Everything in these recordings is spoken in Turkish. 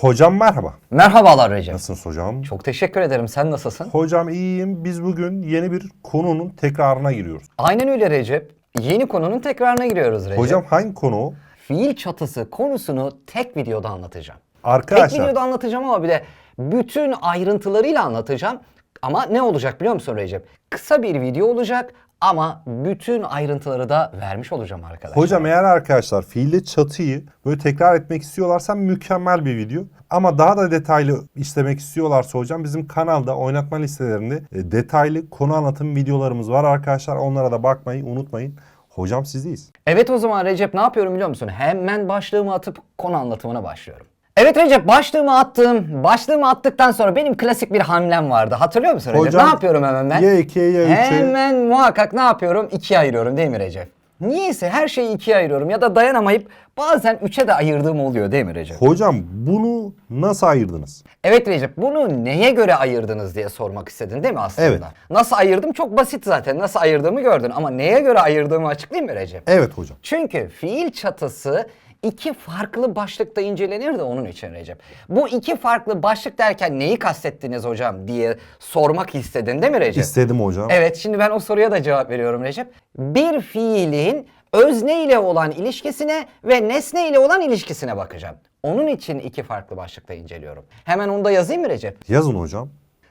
Hocam merhaba. Merhabalar Recep. Nasılsınız hocam? Çok teşekkür ederim. Sen nasılsın? Hocam iyiyim. Biz bugün yeni bir konunun tekrarına giriyoruz. Aynen öyle Recep. Yeni konunun tekrarına giriyoruz Recep. Hocam hangi konu? Fiil çatısı konusunu tek videoda anlatacağım. Tek Arkadaşlar videoda anlatacağım ama bir de bütün ayrıntılarıyla anlatacağım. Ama ne olacak biliyor musun Recep? Kısa bir video olacak ama bütün ayrıntıları da vermiş olacağım arkadaşlar. Hocam eğer arkadaşlar fiilde çatıyı böyle tekrar etmek istiyorlarsa mükemmel bir video. Ama daha da detaylı işlemek istiyorlarsa hocam bizim kanalda oynatma listelerinde e, detaylı konu anlatım videolarımız var arkadaşlar. Onlara da bakmayı unutmayın. Hocam sizdeyiz. Evet o zaman Recep ne yapıyorum biliyor musun? Hemen başlığımı atıp konu anlatımına başlıyorum. Evet Recep başlığımı attım. Başlığımı attıktan sonra benim klasik bir hamlem vardı. Hatırlıyor musun Recep? Hocam, ne yapıyorum hemen ben? Ya 2'ye ya 3'e. Hemen muhakkak ne yapıyorum? İkiye ayırıyorum değil mi Recep? Niyeyse her şeyi ikiye ayırıyorum ya da dayanamayıp bazen üçe de ayırdığım oluyor değil mi Recep? Hocam bunu nasıl ayırdınız? Evet Recep bunu neye göre ayırdınız diye sormak istedin değil mi aslında? Evet. Nasıl ayırdım çok basit zaten. Nasıl ayırdığımı gördün ama neye göre ayırdığımı açıklayayım mı Recep? Evet hocam. Çünkü fiil çatısı iki farklı başlıkta incelenir de onun için Recep. Bu iki farklı başlık derken neyi kastettiniz hocam diye sormak istedin değil mi Recep? İstedim hocam. Evet şimdi ben o soruya da cevap veriyorum Recep. Bir fiilin özne ile olan ilişkisine ve nesne ile olan ilişkisine bakacağım. Onun için iki farklı başlıkta inceliyorum. Hemen onu da yazayım mı Recep? Yazın hocam.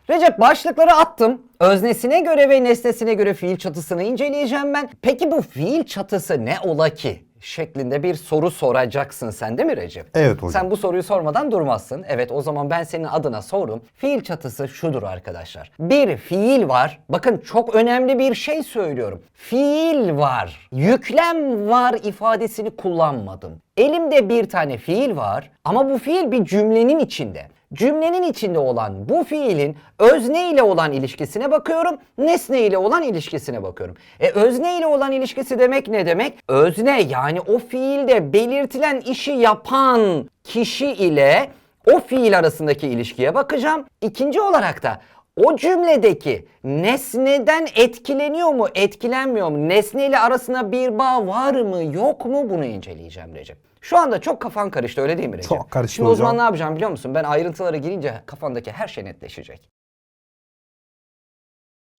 Recep başlıkları attım. Öznesine göre ve nesnesine göre fiil çatısını inceleyeceğim ben. Peki bu fiil çatısı ne ola ki? Şeklinde bir soru soracaksın sen değil mi Recep? Evet hocam. Sen bu soruyu sormadan durmazsın. Evet o zaman ben senin adına sordum. Fiil çatısı şudur arkadaşlar. Bir fiil var. Bakın çok önemli bir şey söylüyorum. Fiil var. Yüklem var ifadesini kullanmadım. Elimde bir tane fiil var ama bu fiil bir cümlenin içinde. Cümlenin içinde olan bu fiilin özne ile olan ilişkisine bakıyorum, nesne ile olan ilişkisine bakıyorum. E özne ile olan ilişkisi demek ne demek? Özne yani o fiilde belirtilen işi yapan kişi ile o fiil arasındaki ilişkiye bakacağım. İkinci olarak da o cümledeki nesneden etkileniyor mu, etkilenmiyor mu? Nesne ile arasında bir bağ var mı, yok mu bunu inceleyeceğim Recep. Şu anda çok kafan karıştı öyle değil mi Recep? Çok karıştı Şimdi o zaman hocam. ne yapacağım biliyor musun? Ben ayrıntılara girince kafandaki her şey netleşecek.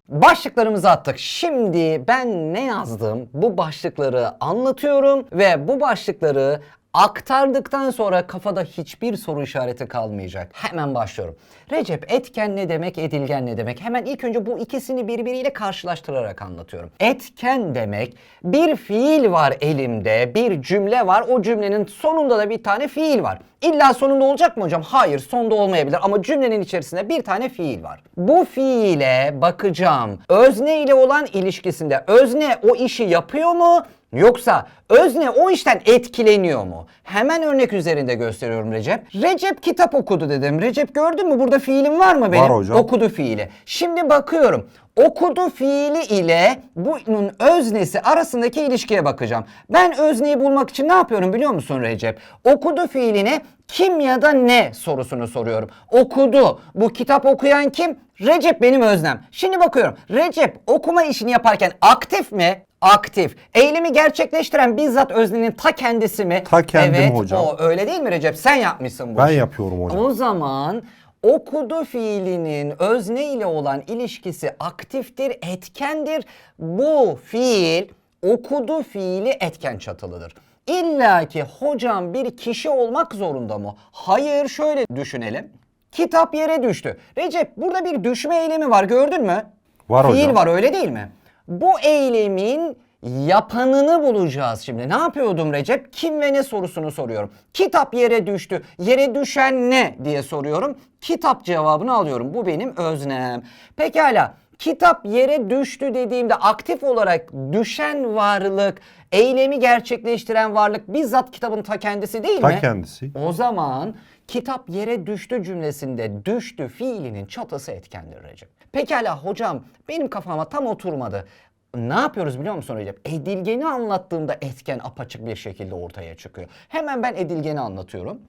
Başlıklarımızı attık. Şimdi ben ne yazdım? Bu başlıkları anlatıyorum ve bu başlıkları aktardıktan sonra kafada hiçbir soru işareti kalmayacak. Hemen başlıyorum. Recep etken ne demek, edilgen ne demek? Hemen ilk önce bu ikisini birbiriyle karşılaştırarak anlatıyorum. Etken demek bir fiil var elimde, bir cümle var. O cümlenin sonunda da bir tane fiil var. İlla sonunda olacak mı hocam? Hayır, sonda olmayabilir ama cümlenin içerisinde bir tane fiil var. Bu fiile bakacağım. Özne ile olan ilişkisinde özne o işi yapıyor mu? Yoksa özne o işten etkileniyor mu? Hemen örnek üzerinde gösteriyorum Recep. Recep kitap okudu dedim. Recep gördün mü burada fiilim var mı benim? hocam. Okudu fiili. Şimdi bakıyorum. Okudu fiili ile bunun öznesi arasındaki ilişkiye bakacağım. Ben özneyi bulmak için ne yapıyorum biliyor musun Recep? Okudu fiiline kim ya da ne sorusunu soruyorum. Okudu. Bu kitap okuyan kim? Recep benim öznem. Şimdi bakıyorum. Recep okuma işini yaparken aktif mi? Aktif. Eylemi gerçekleştiren bizzat öznenin ta kendisi mi? Ta kendim evet, hocam. o öyle değil mi Recep? Sen yapmışsın bu Ben işi. yapıyorum hocam. O zaman okudu fiilinin özne ile olan ilişkisi aktiftir, etkendir. Bu fiil okudu fiili etken çatılıdır. İlla ki hocam bir kişi olmak zorunda mı? Hayır şöyle düşünelim. Kitap yere düştü. Recep burada bir düşme eylemi var gördün mü? Var Fiil hocam. var öyle değil mi? Bu eylemin yapanını bulacağız şimdi. Ne yapıyordum Recep? Kim ve ne sorusunu soruyorum. Kitap yere düştü. Yere düşen ne diye soruyorum. Kitap cevabını alıyorum. Bu benim öznem. Pekala. Kitap yere düştü dediğimde aktif olarak düşen varlık, eylemi gerçekleştiren varlık bizzat kitabın ta kendisi değil Ta mi? kendisi. O zaman kitap yere düştü cümlesinde düştü fiilinin çatısı etkendir Recep. Pekala hocam benim kafama tam oturmadı. Ne yapıyoruz biliyor musun Recep? Edilgeni anlattığımda etken apaçık bir şekilde ortaya çıkıyor. Hemen ben edilgeni anlatıyorum.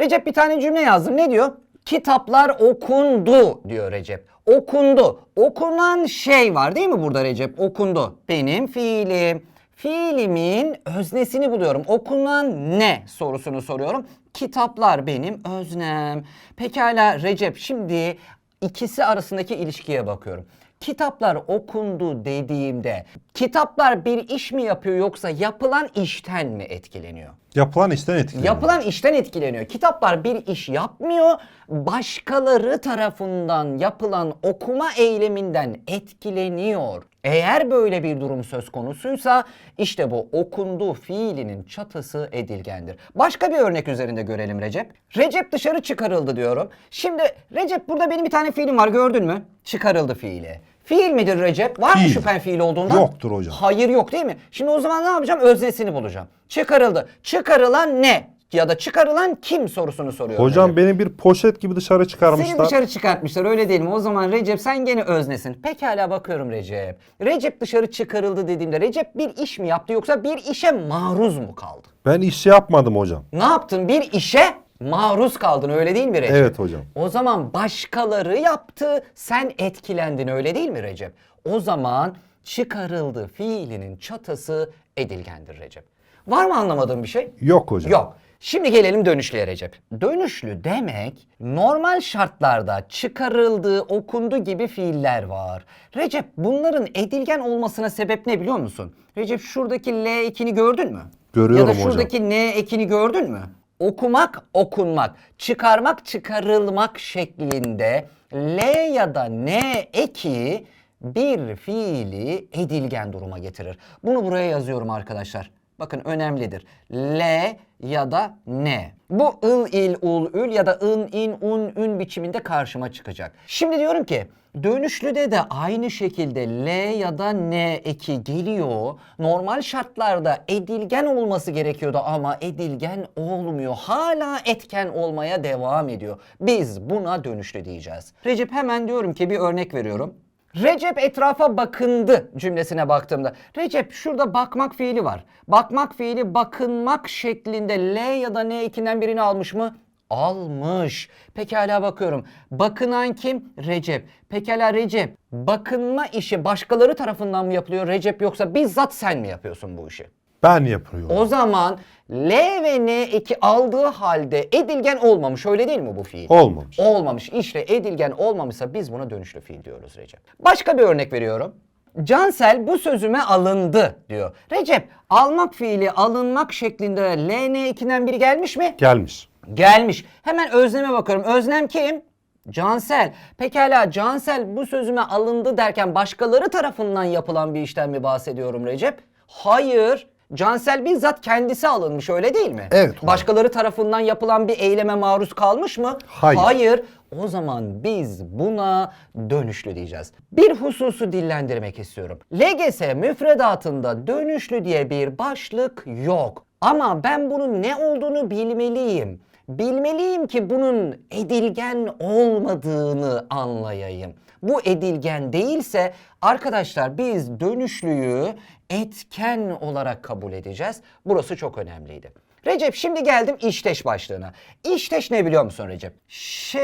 Recep bir tane cümle yazdım. Ne diyor? Kitaplar okundu diyor Recep. Okundu. Okunan şey var değil mi burada Recep? Okundu. Benim fiilim. Fiilimin öznesini buluyorum. Okunan ne sorusunu soruyorum. Kitaplar benim öznem. Pekala Recep şimdi ikisi arasındaki ilişkiye bakıyorum. Kitaplar okundu dediğimde kitaplar bir iş mi yapıyor yoksa yapılan işten mi etkileniyor? Yapılan işten etkileniyor. Yapılan işten etkileniyor. Kitaplar bir iş yapmıyor, başkaları tarafından yapılan okuma eyleminden etkileniyor. Eğer böyle bir durum söz konusuysa işte bu okundu fiilinin çatısı edilgendir. Başka bir örnek üzerinde görelim Recep. Recep dışarı çıkarıldı diyorum. Şimdi Recep burada benim bir tane fiilim var gördün mü? Çıkarıldı fiili. Fiil midir Recep? Var mı Fiil. şüphen fiil olduğundan? Yoktur hocam. Hayır yok değil mi? Şimdi o zaman ne yapacağım? Öznesini bulacağım. Çıkarıldı. Çıkarılan ne? Ya da çıkarılan kim sorusunu soruyorum. Hocam Recep. beni bir poşet gibi dışarı çıkarmışlar. Seni dışarı çıkartmışlar öyle değil mi? O zaman Recep sen gene öznesin. Pekala bakıyorum Recep. Recep dışarı çıkarıldı dediğimde Recep bir iş mi yaptı yoksa bir işe maruz mu kaldı? Ben iş yapmadım hocam. Ne yaptın? Bir işe maruz kaldın öyle değil mi Recep? Evet hocam. O zaman başkaları yaptı, sen etkilendin öyle değil mi Recep? O zaman çıkarıldı fiilinin çatısı edilgendir Recep. Var mı anlamadığın bir şey? Yok hocam. Yok. Şimdi gelelim dönüşlüye Recep. Dönüşlü demek normal şartlarda çıkarıldığı, okundu gibi fiiller var. Recep bunların edilgen olmasına sebep ne biliyor musun? Recep şuradaki L ekini gördün mü? Görüyorum Ya da hocam. şuradaki N ekini gördün mü? Okumak, okunmak, çıkarmak, çıkarılmak şeklinde L ya da N eki bir fiili edilgen duruma getirir. Bunu buraya yazıyorum arkadaşlar. Bakın önemlidir. L ya da N. Bu ıl, il, ul, ül ya da ın, in, un, ün biçiminde karşıma çıkacak. Şimdi diyorum ki dönüşlüde de aynı şekilde L ya da N eki geliyor. Normal şartlarda edilgen olması gerekiyordu ama edilgen olmuyor. Hala etken olmaya devam ediyor. Biz buna dönüşlü diyeceğiz. Recep hemen diyorum ki bir örnek veriyorum. Recep etrafa bakındı cümlesine baktığımda. Recep şurada bakmak fiili var. Bakmak fiili bakınmak şeklinde L ya da N ikinden birini almış mı? Almış. Pekala bakıyorum. Bakınan kim? Recep. Pekala Recep. Bakınma işi başkaları tarafından mı yapılıyor Recep yoksa bizzat sen mi yapıyorsun bu işi? Ben yapıyorum. O zaman L ve N eki aldığı halde edilgen olmamış öyle değil mi bu fiil? Olmamış. Olmamış. İşte edilgen olmamışsa biz buna dönüşlü fiil diyoruz Recep. Başka bir örnek veriyorum. Cansel bu sözüme alındı diyor. Recep almak fiili alınmak şeklinde L, N ikinden biri gelmiş mi? Gelmiş. Gelmiş. Hemen özneme bakıyorum. Öznem kim? Cansel. Pekala Cansel bu sözüme alındı derken başkaları tarafından yapılan bir işten mi bahsediyorum Recep? Hayır. Cansel bizzat kendisi alınmış öyle değil mi? Evet, hocam. Başkaları tarafından yapılan bir eyleme maruz kalmış mı? Hayır. Hayır. O zaman biz buna dönüşlü diyeceğiz. Bir hususu dillendirmek istiyorum. LGS müfredatında dönüşlü diye bir başlık yok. Ama ben bunun ne olduğunu bilmeliyim. Bilmeliyim ki bunun edilgen olmadığını anlayayım. Bu edilgen değilse arkadaşlar biz dönüşlüyü etken olarak kabul edeceğiz. Burası çok önemliydi. Recep şimdi geldim işteş başlığına. İşteş ne biliyor musun Recep? Ş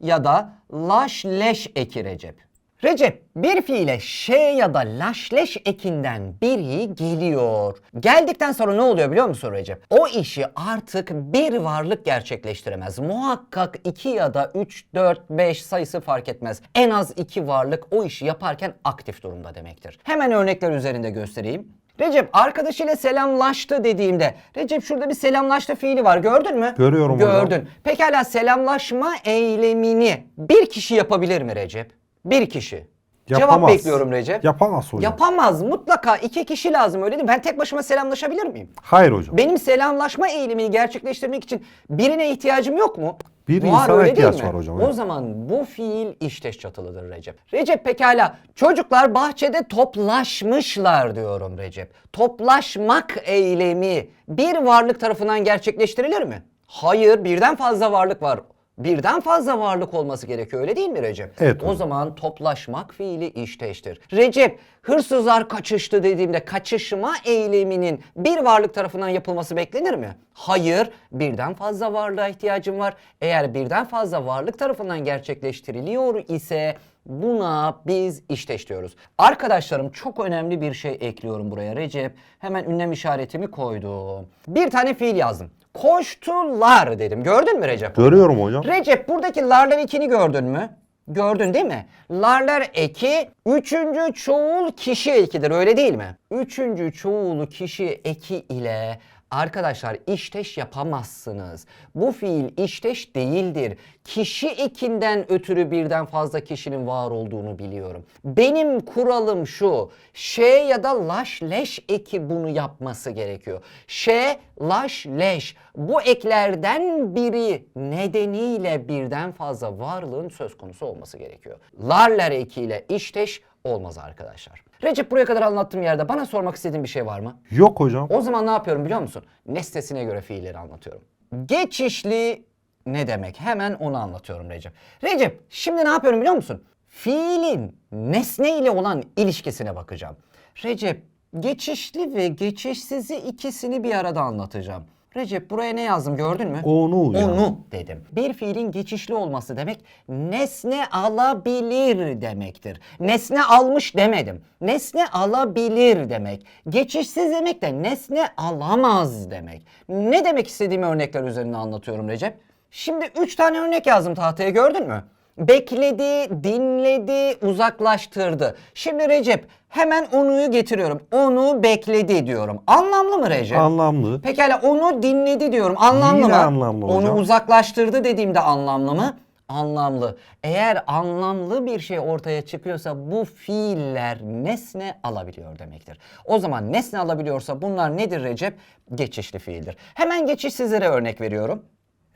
ya da laş leş eki Recep. Recep bir fiile ş ya da laşleş ekinden biri geliyor. Geldikten sonra ne oluyor biliyor musun Recep? O işi artık bir varlık gerçekleştiremez. Muhakkak 2 ya da 3, 4, 5 sayısı fark etmez. En az iki varlık o işi yaparken aktif durumda demektir. Hemen örnekler üzerinde göstereyim. Recep arkadaşıyla selamlaştı dediğimde Recep şurada bir selamlaştı fiili var gördün mü? Görüyorum hocam. Gördün. Pekala selamlaşma eylemini bir kişi yapabilir mi Recep? Bir kişi. Cevap Yapamaz. bekliyorum Recep. Yapamaz hocam. Yapamaz. Mutlaka iki kişi lazım öyle değil mi? Ben tek başıma selamlaşabilir miyim? Hayır hocam. Benim selamlaşma eylemini gerçekleştirmek için birine ihtiyacım yok mu? Bir Var, insana öyle değil ihtiyaç mi? var hocam, O zaman bu fiil işteş çatılıdır Recep. Recep pekala çocuklar bahçede toplaşmışlar diyorum Recep. Toplaşmak eylemi bir varlık tarafından gerçekleştirilir mi? Hayır birden fazla varlık var. Birden fazla varlık olması gerekiyor öyle değil mi Recep? Evet O zaman toplaşmak fiili işteştir. Recep hırsızlar kaçıştı dediğimde kaçışma eyleminin bir varlık tarafından yapılması beklenir mi? Hayır, birden fazla varlığa ihtiyacım var. Eğer birden fazla varlık tarafından gerçekleştiriliyor ise buna biz işteş diyoruz. Arkadaşlarım çok önemli bir şey ekliyorum buraya Recep. Hemen ünlem işaretimi koydum. Bir tane fiil yazdım. Koştular dedim. Gördün mü Recep? Görüyorum hocam. Recep buradaki larlar ekini gördün mü? Gördün değil mi? Larlar eki üçüncü çoğul kişi ekidir öyle değil mi? Üçüncü çoğulu kişi eki ile arkadaşlar işteş yapamazsınız. Bu fiil işteş değildir. Kişi ekinden ötürü birden fazla kişinin var olduğunu biliyorum. Benim kuralım şu. Ş ya da laş leş eki bunu yapması gerekiyor. Ş, laş, leş. Bu eklerden biri nedeniyle birden fazla varlığın söz konusu olması gerekiyor. Larler ekiyle işteş olmaz arkadaşlar. Recep buraya kadar anlattığım yerde bana sormak istediğin bir şey var mı? Yok hocam. O zaman ne yapıyorum biliyor musun? Nesnesine göre fiilleri anlatıyorum. Geçişli ne demek? Hemen onu anlatıyorum Recep. Recep şimdi ne yapıyorum biliyor musun? Fiilin nesne ile olan ilişkisine bakacağım. Recep geçişli ve geçişsizi ikisini bir arada anlatacağım. Recep buraya ne yazdım gördün mü? Onu ya. Onu dedim. Bir fiilin geçişli olması demek nesne alabilir demektir. Nesne almış demedim. Nesne alabilir demek. Geçişsiz demek de nesne alamaz demek. Ne demek istediğimi örnekler üzerine anlatıyorum Recep. Şimdi üç tane örnek yazdım tahtaya gördün mü? Bekledi, dinledi, uzaklaştırdı. Şimdi Recep hemen onuyu getiriyorum. Onu bekledi diyorum. Anlamlı mı Recep? Anlamlı. Pekala onu dinledi diyorum. Anlamlı Yine mı? anlamlı Onu hocam. uzaklaştırdı dediğimde anlamlı mı? Anlamlı. Eğer anlamlı bir şey ortaya çıkıyorsa bu fiiller nesne alabiliyor demektir. O zaman nesne alabiliyorsa bunlar nedir Recep? Geçişli fiildir. Hemen geçişsizlere örnek veriyorum.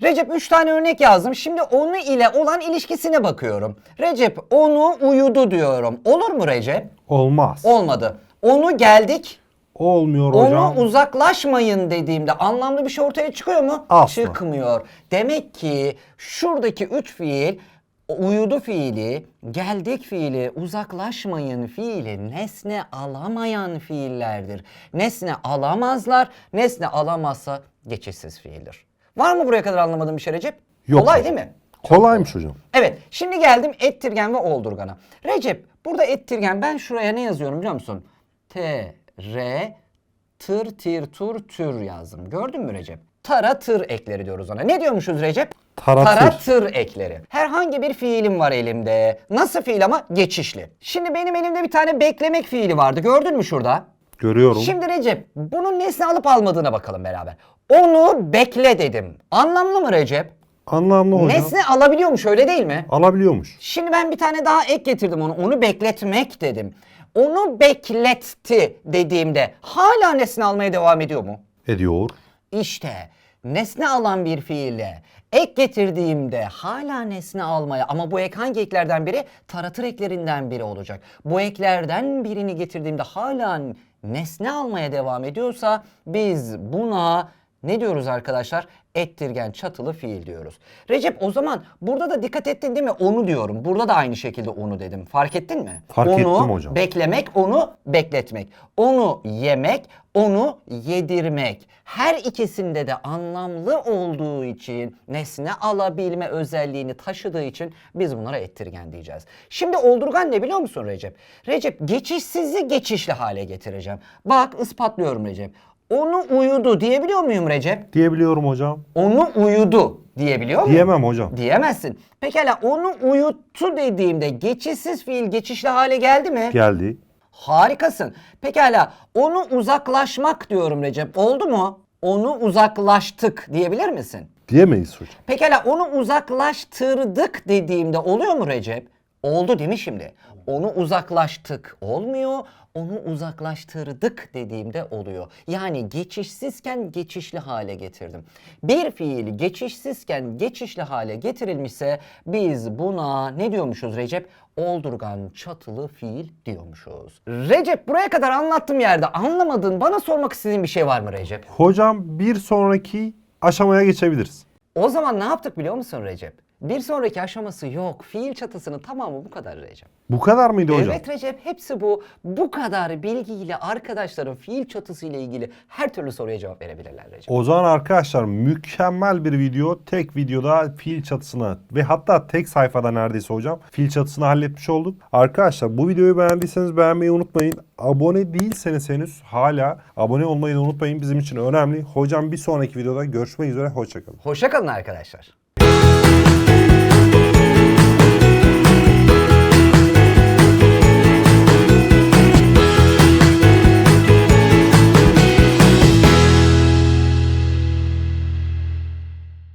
Recep 3 tane örnek yazdım. Şimdi onu ile olan ilişkisine bakıyorum. Recep onu uyudu diyorum. Olur mu Recep? Olmaz. Olmadı. Onu geldik Olmuyor onu hocam. uzaklaşmayın dediğimde anlamlı bir şey ortaya çıkıyor mu? Asla. Çıkmıyor. Demek ki şuradaki üç fiil uyudu fiili, geldik fiili, uzaklaşmayın fiili nesne alamayan fiillerdir. Nesne alamazlar. Nesne alamazsa geçişsiz fiildir. Var mı buraya kadar anlamadığım bir şey Recep? Yok Kolay değil mi? Kolaymış hocam. Evet şimdi geldim ettirgen ve oldurgana. Recep burada ettirgen ben şuraya ne yazıyorum biliyor musun? T, R, tır, tir, tur, tür yazdım. Gördün mü Recep? Tara tır ekleri diyoruz ona. Ne diyormuşuz Recep? Taratır. Taratır ekleri. Herhangi bir fiilim var elimde. Nasıl fiil ama? Geçişli. Şimdi benim elimde bir tane beklemek fiili vardı. Gördün mü şurada? Görüyorum. Şimdi Recep bunun nesne alıp almadığına bakalım beraber. Onu bekle dedim. Anlamlı mı Recep? Anlamlı hocam. Nesne alabiliyormuş öyle değil mi? Alabiliyormuş. Şimdi ben bir tane daha ek getirdim onu. Onu bekletmek dedim. Onu bekletti dediğimde hala nesne almaya devam ediyor mu? Ediyor. İşte nesne alan bir fiille ek getirdiğimde hala nesne almaya ama bu ek hangi eklerden biri? Taratır eklerinden biri olacak. Bu eklerden birini getirdiğimde hala nesne almaya devam ediyorsa biz buna ne diyoruz arkadaşlar? Ettirgen çatılı fiil diyoruz. Recep o zaman burada da dikkat ettin değil mi? Onu diyorum. Burada da aynı şekilde onu dedim. Fark ettin mi? Fark onu ettim hocam. beklemek, onu bekletmek. Onu yemek, onu yedirmek. Her ikisinde de anlamlı olduğu için, nesne alabilme özelliğini taşıdığı için biz bunlara ettirgen diyeceğiz. Şimdi oldurgan ne biliyor musun Recep? Recep geçişsizi geçişli hale getireceğim. Bak ispatlıyorum Recep. Onu uyudu diyebiliyor muyum Recep? Diyebiliyorum hocam. Onu uyudu diyebiliyor muyum? Diyemem hocam. Diyemezsin. Pekala onu uyuttu dediğimde geçişsiz fiil geçişli hale geldi mi? Geldi. Harikasın. Pekala onu uzaklaşmak diyorum Recep. Oldu mu? Onu uzaklaştık diyebilir misin? Diyemeyiz hocam. Pekala onu uzaklaştırdık dediğimde oluyor mu Recep? Oldu değil mi şimdi? Onu uzaklaştık olmuyor. Onu uzaklaştırdık dediğimde oluyor. Yani geçişsizken geçişli hale getirdim. Bir fiil geçişsizken geçişli hale getirilmişse biz buna ne diyormuşuz Recep? Oldurgan çatılı fiil diyormuşuz. Recep buraya kadar anlattığım yerde anlamadığın bana sormak istediğin bir şey var mı Recep? Hocam bir sonraki aşamaya geçebiliriz. O zaman ne yaptık biliyor musun Recep? Bir sonraki aşaması yok. Fiil çatısının tamamı bu kadar Recep. Bu kadar mıydı hocam? Evet Recep hepsi bu. Bu kadar bilgiyle arkadaşların fiil çatısı ile ilgili her türlü soruya cevap verebilirler Recep. O zaman arkadaşlar mükemmel bir video. Tek videoda fil çatısını ve hatta tek sayfada neredeyse hocam fil çatısını halletmiş olduk. Arkadaşlar bu videoyu beğendiyseniz beğenmeyi unutmayın. Abone değilseniz henüz hala abone olmayı unutmayın. Bizim için önemli. Hocam bir sonraki videoda görüşmek üzere. Hoşçakalın. Hoşça kalın arkadaşlar.